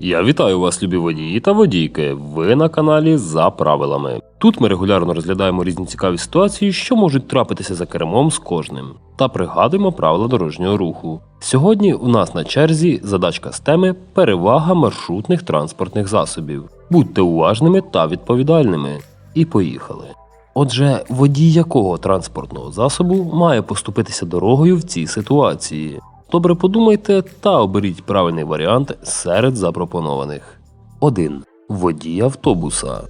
Я вітаю вас, любі водії та водійки. Ви на каналі за правилами. Тут ми регулярно розглядаємо різні цікаві ситуації, що можуть трапитися за кермом з кожним, та пригадуємо правила дорожнього руху. Сьогодні у нас на черзі задачка з теми перевага маршрутних транспортних засобів. Будьте уважними та відповідальними. І поїхали. Отже, водій якого транспортного засобу має поступитися дорогою в цій ситуації? Добре подумайте та оберіть правильний варіант серед запропонованих. 1. Водій автобуса.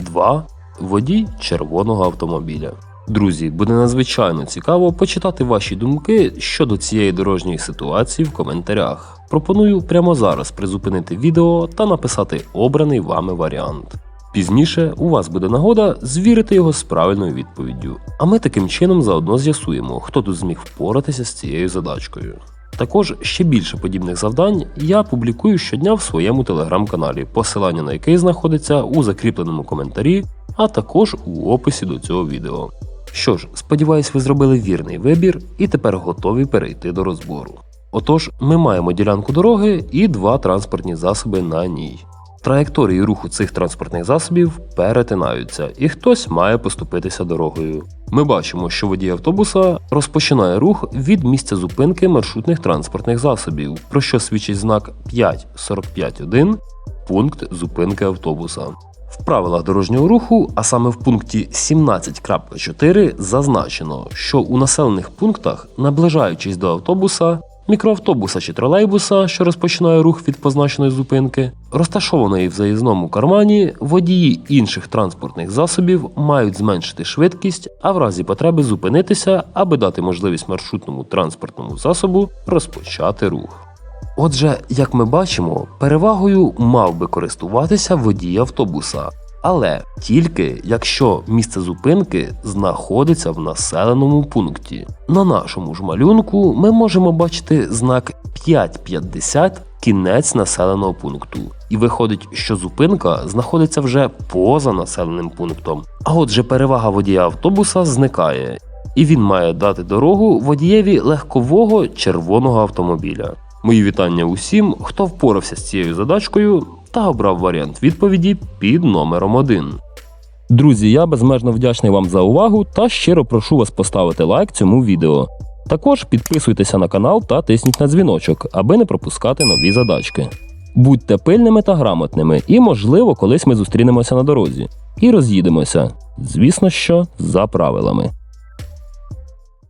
2. Водій червоного автомобіля. Друзі, буде надзвичайно цікаво почитати ваші думки щодо цієї дорожньої ситуації в коментарях. Пропоную прямо зараз призупинити відео та написати обраний вами варіант. Пізніше у вас буде нагода звірити його з правильною відповіддю. А ми таким чином заодно з'ясуємо, хто тут зміг впоратися з цією задачкою. Також ще більше подібних завдань я публікую щодня в своєму телеграм-каналі, посилання на який знаходиться у закріпленому коментарі, а також у описі до цього відео. Що ж, сподіваюсь, ви зробили вірний вибір і тепер готові перейти до розбору. Отож, ми маємо ділянку дороги і два транспортні засоби на ній. Траєкторії руху цих транспортних засобів перетинаються, і хтось має поступитися дорогою. Ми бачимо, що водій автобуса розпочинає рух від місця зупинки маршрутних транспортних засобів, про що свідчить знак 5.45.1 пункт зупинки автобуса. В правилах дорожнього руху, а саме в пункті 17.4 зазначено, що у населених пунктах, наближаючись до автобуса, мікроавтобуса чи тролейбуса, що розпочинає рух від позначеної зупинки, розташованої в заїзному кармані, водії інших транспортних засобів мають зменшити швидкість, а в разі потреби зупинитися, аби дати можливість маршрутному транспортному засобу розпочати рух. Отже, як ми бачимо, перевагою мав би користуватися водій автобуса, але тільки якщо місце зупинки знаходиться в населеному пункті. На нашому ж малюнку ми можемо бачити знак 5.50 кінець населеного пункту. І виходить, що зупинка знаходиться вже поза населеним пунктом. А отже, перевага водія автобуса зникає, і він має дати дорогу водієві легкового червоного автомобіля. Мої вітання усім, хто впорався з цією задачкою та обрав варіант відповіді під номером 1. Друзі, я безмежно вдячний вам за увагу та щиро прошу вас поставити лайк цьому відео. Також підписуйтеся на канал та тисніть на дзвіночок, аби не пропускати нові задачки. Будьте пильними та грамотними, і, можливо, колись ми зустрінемося на дорозі і роз'їдемося. Звісно, що за правилами.